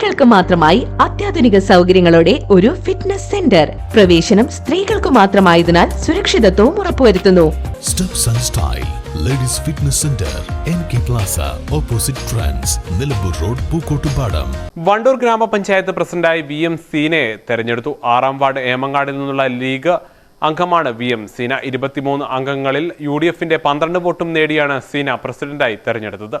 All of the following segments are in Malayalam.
സ്ത്രീകൾക്ക് മാത്രമായി അത്യാധുനിക സൗകര്യങ്ങളോടെ ഒരു ഫിറ്റ്നസ് സെന്റർ പ്രവേശനം സ്ത്രീകൾക്ക് മാത്രമായതിനാൽ സുരക്ഷിതത്വവും ഉറപ്പുവരുത്തുന്നു. Ladies fitness centre N K plaza opposite trans Nilambur road Pookkottupadam Wandoor ഗ്രാമപഞ്ചായത്ത് പ്രസിഡന്റായി വി എം സീനയെ തെരഞ്ഞെടുത്തു. ആറാം വാർഡ് ഏമങ്ങാടിൽ നിന്നുള്ള ലീഗ് അംഗമാണ് വി എം സീന. ഇരുപത്തിമൂന്ന് അംഗങ്ങളിൽ യു ഡി എഫിന്റെ പന്ത്രണ്ട് വോട്ടും നേടിയാണ് സീന പ്രസിഡന്റായി തെരഞ്ഞെടുത്തത്.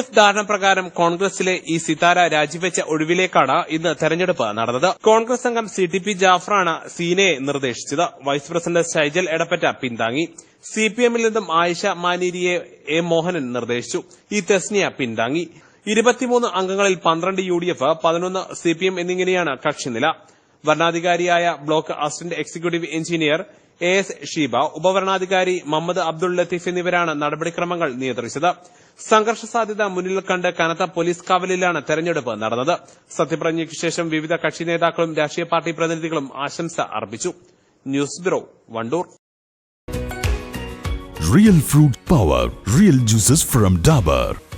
എഫ് ധാരണ പ്രകാരം കോൺഗ്രസിലെ ഈ സിതാര രാജിവെച്ച ഒഴിവിലേക്കാണ് ഇന്ന് തെരഞ്ഞെടുപ്പ് നടന്നത്. കോൺഗ്രസ് അംഗം സി ടി പി ജാഫറാണ് സീനയെ നിർദ്ദേശിച്ചത്. വൈസ് പ്രസിഡന്റ് ഷൈജൽ എടപ്പറ്റ പിന്താങ്ങി. സി പി എമ്മിൽ നിന്നും ആയിഷ മാനീരിയെ എ മോഹനൻ നിർദ്ദേശിച്ചു. ഇ തെസ്നിയ പിന്താങ്ങി. ഇരുപത്തിമൂന്ന് അംഗങ്ങളിൽ പന്ത്രണ്ട് യു ഡി എഫ് പതിനൊന്ന് സി പി എം എന്നിങ്ങനെയാണ് കക്ഷിനില. വരണാധികാരിയായ block assistant executive engineer A S Sheeba ഉപവരണാധികാരി Muhammad Abdul Latheef എന്നിവരാണ് നടപടിക്രമങ്ങൾ നിയന്ത്രിച്ചത്. സംഘർഷ സാധ്യത മുന്നിൽ കണ്ട് കനത്ത പോലീസ് കാവലിലാണ് തെരഞ്ഞെടുപ്പ് നടന്നത്. സത്യപ്രതിജ്ഞയ്ക്ക് ശേഷം വിവിധ കക്ഷി നേതാക്കളും രാഷ്ട്രീയ പാർട്ടി പ്രതിനിധികളും ആശംസ അർപ്പിച്ചു. News bureau Wandoor. Real fruit power real juices from Dabur.